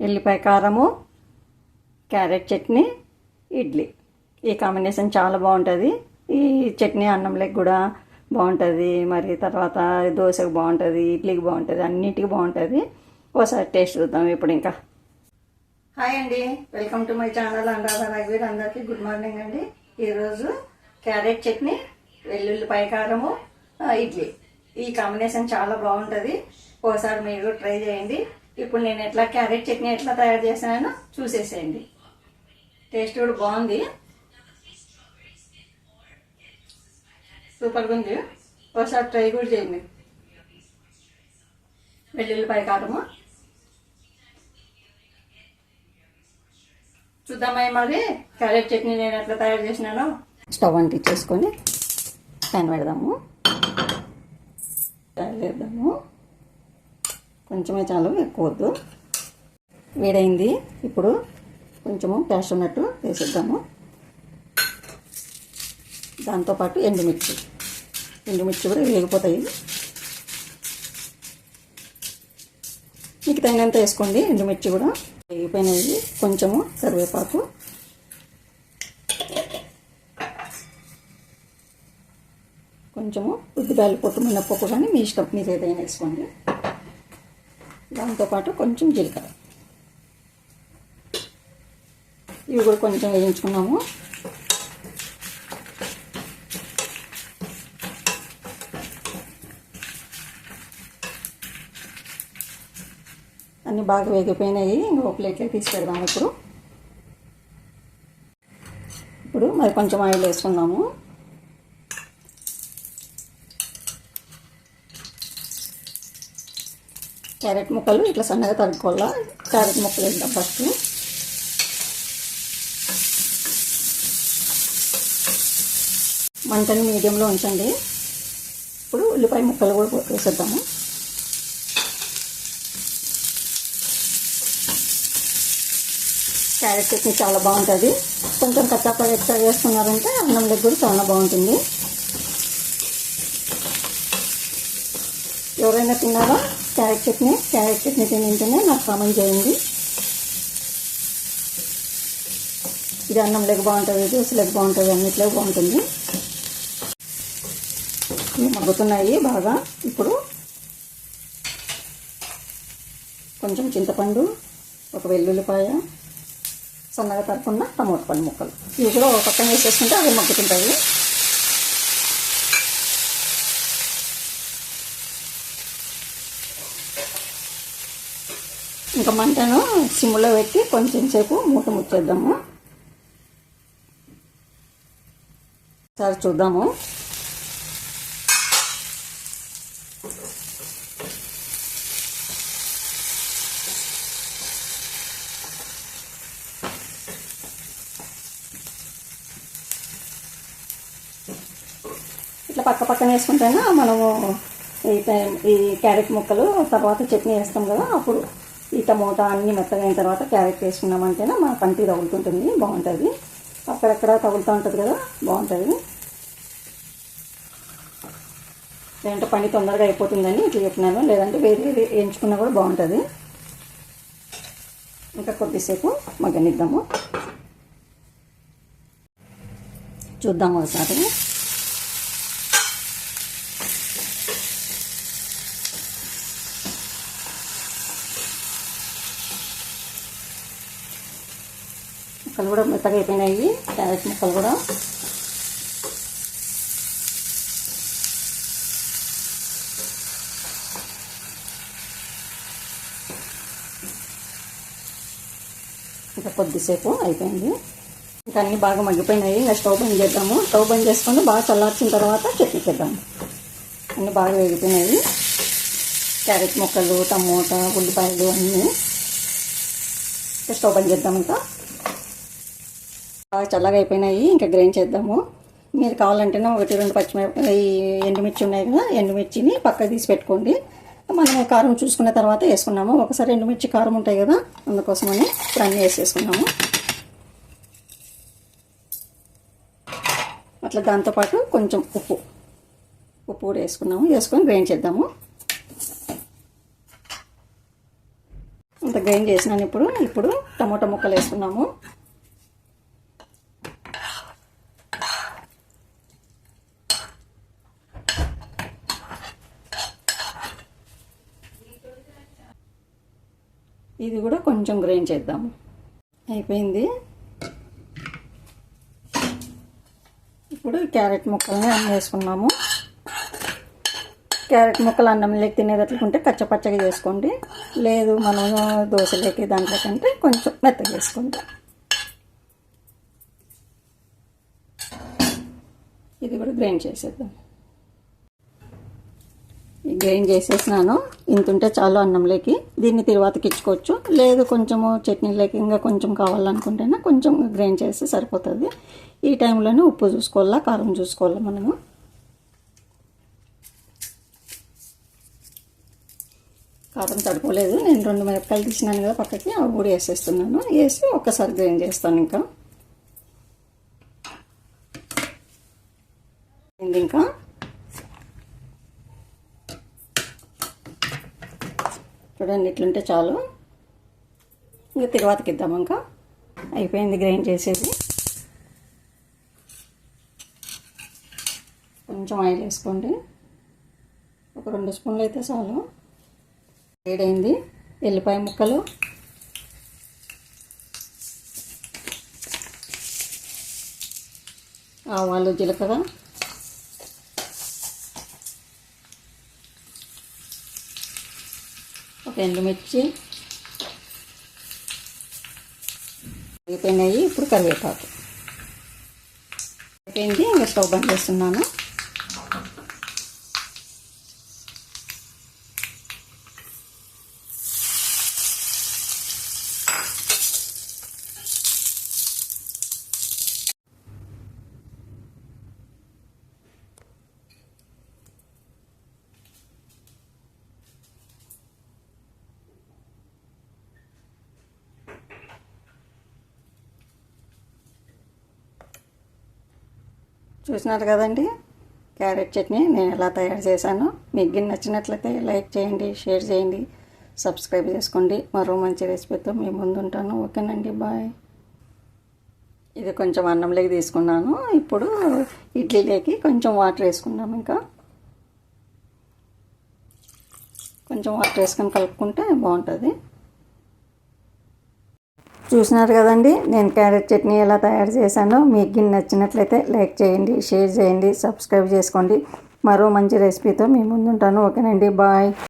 ఎల్లిపాయ కారము క్యారెట్ చట్నీ ఇడ్లీ. ఈ కాంబినేషన్ చాలా బాగుంటుంది. ఈ చట్నీ అన్నంలోకి కూడా బాగుంటుంది. మరి తర్వాత దోశకు బాగుంటుంది ఇడ్లీకి బాగుంటుంది అన్నిటికీ బాగుంటుంది. ఒకసారి టేస్ట్ చూద్దాం ఇప్పుడు ఇంకా. హాయ్ అండి. Welcome to my channel Anuradha రఘువీర్ అందరికీ గుడ్ మార్నింగ్ అండి. ఈరోజు క్యారెట్ చట్నీ వెల్లుల్లిపాయ కారము ఇడ్లీ. ఈ కాంబినేషన్ చాలా బాగుంటుంది. ఒకసారి మీరు ట్రై చేయండి. ఇప్పుడు నేను ఎట్లా క్యారెట్ చట్నీ ఎట్లా తయారు చేశానో చూసేసేయండి. టేస్ట్ కూడా బాగుంది. సూపర్గా ఉంది. ఒకసారి ట్రై కూడా చేయండి. వెల్లుల్లిపాయ కారము. చూద్దామయ్య మరి? క్యారెట్ చట్నీ నేను ఎట్లా తయారు చేసినానో. స్టవ్ అంటించేసుకొని పెన్ పెడదాము. ప్యాన్ వేద్దాము కొంచెమే చాలు ఎక్కువ వద్దు వేడైంది. ఇప్పుడు కొంచెము క్యాష్ ఉన్నట్టు వేసేద్దాము దాంతోపాటు ఎండుమిర్చి. ఎండుమిర్చి కూడా వేగిపోతాయి. మీకు తగినంత వేసుకోండి. ఎండుమిర్చి కూడా వేగిపోయినవి కొంచెము కరివేపాకు. కొంచెము ఉద్దిపాయలు పొట్టు మినప్పప్పు కానీ మీ ఇష్టం. మీరు ఏదైనా వేసుకోండి. దాంతోపాటు కొంచెం జీలకర్ర. ఇవి కూడా కొంచెం వేయించుకున్నాము. అన్నీ బాగా వేగిపోయినాయి. ఇంకో ప్లేట్లో తీసి పెడదాము ఇప్పుడు. ఇప్పుడు మరి కొంచెం ఆయిల్ వేసుకున్నాము క్యారెట్ ముక్కలు ఇట్లా సన్నగా తరుక్కోవాలా. క్యారెట్ ముక్కలు వేద్దాం ఫస్ట్. మంటని మీడియంలో ఉంచండి. ఇప్పుడు ఉల్లిపాయ ముక్కలు కూడా వేసేద్దాము క్యారెట్ చట్నీ చాలా బాగుంటుంది. కొంచెం కచ్చాపా ఎక్స్ట్రా వేసుకున్నారంటే అన్నం దగ్గర చాలా బాగుంటుంది. ఎవరైనా తిన్నారా? క్యారెట్ చట్నీ క్యారెట్ చట్నీ తింటేనే నాకు కామెంట్ చేయండి. ఇది అన్నంలోకి బాగుంటుంది దోశలోకి బాగుంటుంది అన్నిట్లో బాగుంటుంది. ఇవి మగ్గుతున్నాయి బాగా. ఇప్పుడు కొంచెం చింతపండు ఒక వెల్లుల్లిపాయ సన్నగా తరపున్న టమోటా పండు ముక్కలు. ఇవి కూడా ఒక పక్కన వేసేసుకుంటే అవి మగ్గుతుంటాయి. ఇంకా మంటను సిమ్లో పెట్టి కొంచెం సేపు మూత ముచ్చేద్దాము. సరే చూద్దాము. ఇట్లా పక్క పక్కన వేసుకుంటేనే మనము ఈ ఈ క్యారెట్ ముక్కలు తర్వాత చట్నీ వేస్తాం కదా అప్పుడు. ఈ టమోటా అన్ని మెత్తగా అయిన తర్వాత క్యారెట్ వేసుకున్నామంటేనే మన కంటి తగులుతుంటుంది బాగుంటుంది. అక్కడక్కడ తగులుతూ ఉంటుంది కదా బాగుంటుంది. లేదంటే పని తొందరగా అయిపోతుందని ఇట్లా చెప్పినాను. లేదంటే వేరే వేరే వేయించుకున్నా కూడా బాగుంటుంది. ఇంకా కొద్దిసేపు మగ్గనిద్దాము. చూద్దాము ఒకసారి. ముక్కలు కూడా మెత్తగా అయిపోయినాయి. క్యారెట్ ముక్కలు కూడా. ఇంకా కొద్దిసేపు అయిపోయింది. ఇంకా అన్నీ బాగా మగ్గిపోయినాయి. ఇంకా స్టవ్ బంద్ చేద్దాము. స్టవ్ బంద్ చేసుకొని బాగా చల్లార్చిన తర్వాత చట్నీ చేద్దాము అన్నీ బాగా వేగిపోయినాయి. క్యారెట్ ముక్కలు టమోటా ఉల్లిపాయలు అన్నీ. ఇంకా స్టవ్ బంద్ చేద్దాం ఇంకా. బాగా చల్లగా అయిపోయినాయి. ఇంకా గ్రైండ్ చేద్దాము. మీరు కావాలంటేనే ఒకటి రెండు పచ్చిమిరప ఎండుమిర్చి ఉన్నాయి కదా ఎండుమిర్చిని పక్క తీసి పెట్టుకోండి. మనం కారం చూసుకున్న తర్వాత వేసుకున్నాము. ఒకసారి ఎండుమిర్చి కారం ఉంటాయి కదా అందుకోసమని ఇప్పుడు అన్నీ వేసేసుకున్నాము. అట్లా దాంతోపాటు కొంచెం ఉప్పు. ఉప్పు కూడా వేసుకున్నాము. వేసుకొని గ్రైండ్ చేద్దాము. అంత గ్రైండ్ చేసినాను ఇప్పుడు. ఇప్పుడు టమోటా ముక్కలు వేసుకున్నాము. ఇది కూడా కొంచెం గ్రైండ్ చేద్దాము అయిపోయింది. ఇప్పుడు క్యారెట్ ముక్కల్ని అన్నం వేసుకున్నాము. క్యారెట్ ముక్కలు అన్నంలోకి తినేటట్లుకుంటే కచ్చపచ్చగా చేసుకోండి. లేదు మనం దోశలోకి దాంట్లో కంటే కొంచెం మెత్తగా వేసుకోండి. ఇది కూడా గ్రైండ్ చేసేద్దాం. గ్రైండ్ చేసేసినాను. ఇంత ఉంటే చాలు అన్నంలోకి. దీన్ని తిరువాతకి ఇచ్చుకోవచ్చు. లేదు కొంచెము చట్నీలోకి ఇంకా కొంచెం కావాలనుకుంటేనే కొంచెం గ్రైండ్ చేస్తే సరిపోతుంది. ఈ టైంలోనే ఉప్పు చూసుకోవాలా కారం చూసుకోవాలా మనము? కారం తడుకోలేదు నేను రెండు మిరపకాయలు తీసినాను కదా పక్కకి. అవి కూడా వేసేస్తున్నాను. వేసి ఒక్కసారి గ్రైండ్ చేస్తాను ఇంకా. ఇంకా. చూడండి ఇట్లుంటే చాలు. ఇంకా తిరువాతకి ఇద్దాం ఇంకా. అయిపోయింది గ్రైండ్ చేసేది. కొంచెం ఆయిల్ వేసుకోండి. ఒక రెండు స్పూన్లు అయితే చాలు. వేడైంది. ఎల్లిపాయ ముక్కలు. ఆవాలు జీలకర్ర. ఒక ఎండుమిర్చి. అయిపోయినాయి. ఇప్పుడు కరివేపాకు. అయిపోయింది. ఇంకా స్టవ్ బంద్ చేస్తున్నాను. చూసినారు కదండి? క్యారెట్ చట్నీ నేను ఎలా తయారు చేశానో. మీకు నచ్చినట్లయితే లైక్ చేయండి షేర్ చేయండి సబ్స్క్రైబ్ చేసుకోండి. మరో మంచి రెసిపీతో మీ ముందు ఉంటాను. ఓకేనండి బాయ్. ఇది కొంచెం అన్నంలోకి తీసుకున్నాను. ఇప్పుడు ఇడ్లీలోకి కొంచెం వాటర్ వేసుకున్నాం ఇంకా. కొంచెం వాటర్ వేసుకొని కలుపుకుంటే బాగుంటుంది. చూసినారు కదండి. నేను క్యారెట్ చట్నీ ఎలా తయారు చేశానో మీకు గిన్నె నచ్చినట్లయితే లైక్ చేయండి షేర్ చేయండి సబ్స్క్రైబ్ చేసుకోండి. మరో మంచి రెసిపీతో మీ ముందుంటాను. ఓకేనండి. బాయ్.